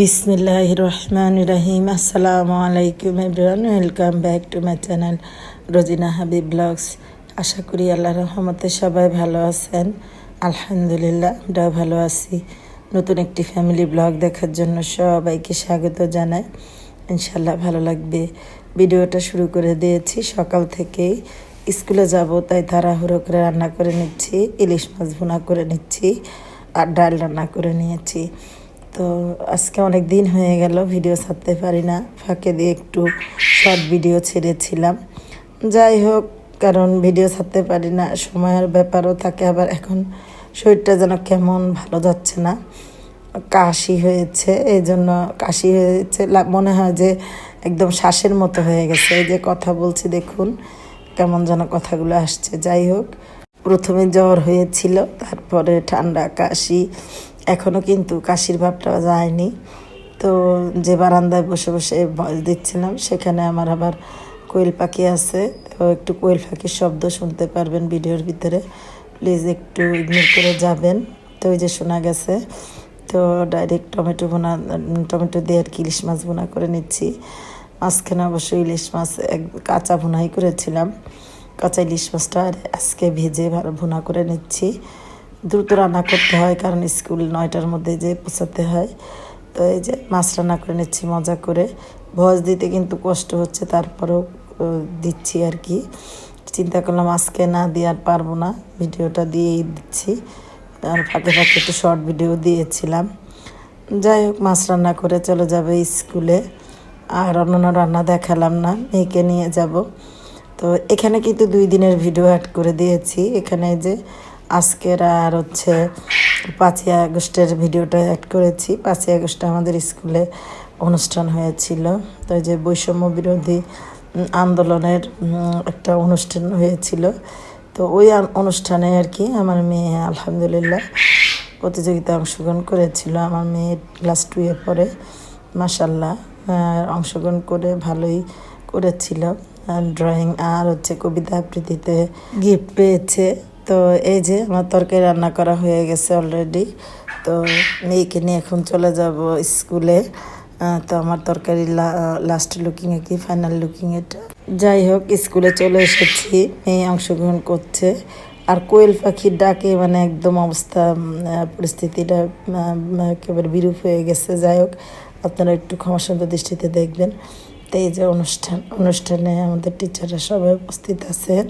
বিসমিল্লাহ রহমান রাহিম আসসালামু আলাইকুম everyone, welcome back to my channel Rozina Habib blogs. আশা করি আল্লাহ রহমতে সবাই ভালো আছেন। আলহামদুলিল্লাহ, আমরাও ভালো আছি। নতুন একটি ফ্যামিলি ব্লগ দেখার জন্য সবাইকে স্বাগত জানাই। ইনশাল্লাহ ভালো লাগবে। ভিডিওটা শুরু করে দিয়েছি। সকাল থেকেই স্কুলে যাব, তাই তাড়াহুড়ো করে রান্না করে নিচ্ছি, ইলিশ মাছ ভুনা করে নিচ্ছি আর ডাল রান্না করে নিয়েছি। তো আজকে অনেক দিন হয়ে গেল ভিডিও ছাড়তে পারি না। ফাঁকে দিয়ে একটু শর্ট ভিডিও ছেড়েছিলাম। যাই হোক, কারণ ভিডিও ছাড়তে পারি না, সময়ের ব্যাপারও থাকে, আবার এখন শরীরটা যেন কেমন ভালো যাচ্ছে না। কাশি হয়েছে, এই জন্য কাশি হয়েছে। মনে হয় যে একদম শ্বাসের মতো হয়ে গেছে। এই যে কথা বলছি, দেখুন কেমন যেন কথাগুলো আসছে। যাই হোক, প্রথমে জ্বর হয়েছিল, তারপরে ঠান্ডা, কাশি এখনও কিন্তু কাশির ভাবটা যায়নি। তো যে বারান্দায় বসে বসে ভয়েস দিচ্ছিলাম, সেখানে আমার আবার কোয়েল পাখি আছে। তো একটু কোয়েল পাখির শব্দ শুনতে পারবেন ভিডিওর ভিতরে। প্লিজ একটু ইগনোর করে যাবেন। তো ওই যে শোনা গেছে, তো ডাইরেক্ট টমেটো বোনা টমেটো দিয়ে আর কি ইলিশ মাছ বোনা করে নিচ্ছি। মাঝখানে অবশ্যই ইলিশ মাছ এক কাঁচা ভুনাই করেছিলাম। কাঁচা ইলিশ মাছটা আর আজকে ভেজে ভুনা করে নিচ্ছি। দ্রুত রান্না করতে হয়, কারণ স্কুল নয়টার মধ্যে যে পৌঁছাতে হয়। তো এই যে মাছ রান্না করে নিচ্ছি, মজা করে। ভজ দিতে কিন্তু কষ্ট হচ্ছে, তারপরেও দিচ্ছি আর কি। চিন্তা করলাম আজকে না দিয়ে আর পারব না, ভিডিওটা দিয়েই দিচ্ছি। আর ফাঁকে ফাঁকে একটু শর্ট ভিডিও দিয়েছিলাম। যাই হোক, মাছ রান্না করে চলে যাবে স্কুলে। আর অন্যান্য রান্না দেখালাম না, মেয়েকে নিয়ে যাব। তো এখানে কিন্তু দুই দিনের ভিডিও অ্যাড করে দিয়েছি। এখানে যে আজকের আর হচ্ছে পাঁচই আগস্টের ভিডিওটা অ্যাড করেছি। পাঁচই আগস্টে আমাদের স্কুলে অনুষ্ঠান হয়েছিল। তো যে বৈষম্য বিরোধী আন্দোলনের একটা অনুষ্ঠান হয়েছিল। তো ওই অনুষ্ঠানে আর কি আমার মেয়ে আলহামদুলিল্লাহ প্রতিযোগিতায় অংশগ্রহণ করেছিল। আমার মেয়ে ক্লাস টুয়ে পড়ে মাসাল্লাহ অংশগ্রহণ করে ভালোই করেছিল। ড্রয়িং আর হচ্ছে কবিতা আবৃত্তিতে গিফট পেয়েছে। তো এই যে আমার তরকারি রান্না করা হয়ে গেছে অলরেডি তো মেয়েকে নিয়ে এখন চলে যাব স্কুলে। তো আমার তরকারি লাস্ট লুকিং কি ফাইনাল লুকিং এটা। যাই হোক, স্কুলে চলে এসেছি, মেয়ে অংশগ্রহণ করছে। আর কোয়েল পাখির ডাকে মানে একদম অবস্থা পরিস্থিতিটা একেবারে বিরূপ হয়ে গেছে। যাই হোক, আপনারা একটু ক্ষমাসুন্দর দৃষ্টিতে দেখবেন। তো এই যে অনুষ্ঠান, অনুষ্ঠানে আমাদের টিচাররা সবাই উপস্থিত আছেন।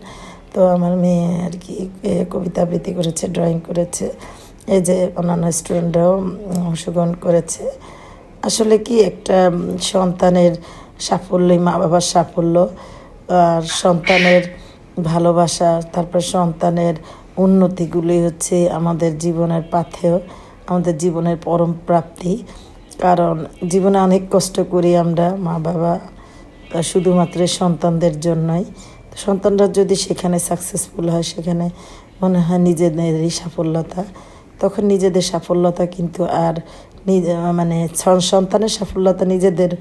তো আমার মেয়ে আর কি কবিতা আবৃত্তি করেছে ড্রয়িং করেছে। এই যে অন্যান্য স্টুডেন্টরাও অংশগ্রহণ করেছে। আসলে কি একটা সন্তানের সাফল্যই মা বাবার সাফল্য। আর সন্তানের ভালোবাসা, তারপর সন্তানের উন্নতিগুলি হচ্ছে আমাদের জীবনের পাথেয়, আমাদের জীবনের পরম প্রাপ্তি। কারণ জীবনে অনেক কষ্ট করি আমরা মা বাবা শুধুমাত্র সন্তানদের জন্যই। সন্তানরা যদি সেখানে সাকসেসফুল হয়, সেখানে মনে হয় নিজেদেরই সাফল্যতা। তখন নিজেদের সাফল্যতা কিন্তু আর মানে সন্তানের সাফল্যতা নিজেদের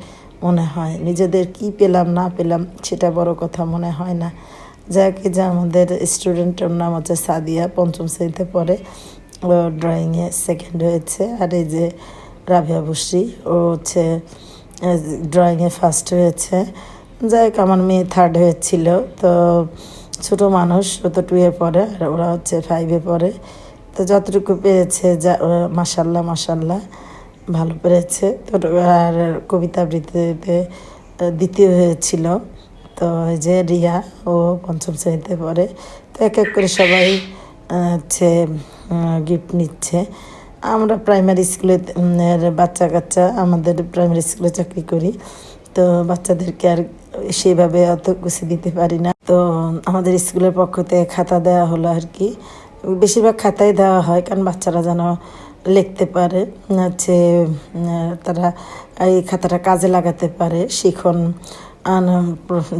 মনে হয়। নিজেদের কি পেলাম, না পেলাম, সেটা বড় কথা মনে হয় না। যাকে যে আমাদের স্টুডেন্টের নাম হচ্ছে সাদিয়া, পঞ্চম শ্রেণীতে পড়ে। ও ড্রয়িংয়ে সেকেন্ড হয়েছে। আর এই যে রাভিয়া বসি ও হচ্ছে ড্রয়িংয়ে ফার্স্ট হয়েছে। যাই হোক, আমার মেয়ে থার্ড হয়েছিল তো ছোট মানুষ, ও তো টুয়ে পড়ে, আর ওরা হচ্ছে ফাইভে পড়ে। তো যতটুকু পেরেছে যা মাসাল্লাহ মাসাল্লাহ ভালো পেরেছে। তো আর কবিতা আবৃত্তিতে দ্বিতীয় হয়েছিল তো যে রিয়া, ও পঞ্চম শ্রেণীতে পড়ে। তো এক এক করে সবাই হচ্ছে গিফট নিচ্ছে। আমরা প্রাইমারি স্কুলে বাচ্চা কাচ্চা আমাদের প্রাইমারি স্কুলে চাকরি করি। তো বাচ্চাদেরকে আর সেইভাবে অত কিছু দিতে পারি না। তো আমাদের স্কুলের পক্ষ থেকে খাতা দেওয়া হলো আর কি। বেশিরভাগ খাতাই দেওয়া হয়, কারণ বাচ্চারা যেন লিখতে পারে, হচ্ছে তারা এই খাতাটা কাজে লাগাতে পারে, শিখন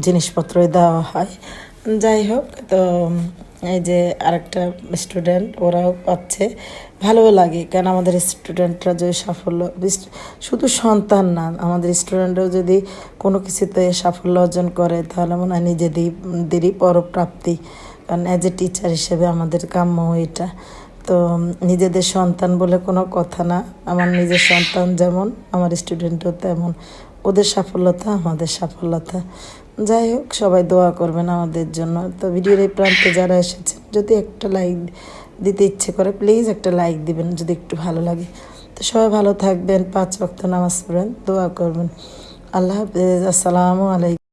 জিনিসপত্রই দেওয়া হয়। যাই হোক, তো এই যে আরেকটা স্টুডেন্ট ওরাও পাচ্ছে। ভালোও লাগে, কারণ আমাদের স্টুডেন্টরা যদি সাফল্য, শুধু সন্তান না, আমাদের স্টুডেন্টরাও যদি কোনো কিছুতে সাফল্য অর্জন করে, তাহলে মনে হয় নিজেদেরই দেরই পরপ্রাপ্তি। কারণ অ্যাজ এ টিচার হিসেবে আমাদের কাম্য এটা। তো নিজেদের সন্তান বলে কোনো কথা না। আমার নিজের সন্তান যেমন, আমার স্টুডেন্টও তেমন। ওদের সাফল্যতা, আমাদের সাফল্যতা। যাই হোক, সবাই দোয়া করবেন আমাদের জন্য। তো ভিডিওর এই প্রান্তে যারা এসেছেন, যদি একটা লাইক দিতে ইচ্ছে করে প্লিজ একটা লাইক দিবেন যদি একটু ভালো লাগে। তো সবাই ভালো থাকবেন, পাঁচ বক্ত নামাজ পড়েন, দোয়া করবেন। আল্লাহ হাফিজ, আসসালামু আলাইকুম।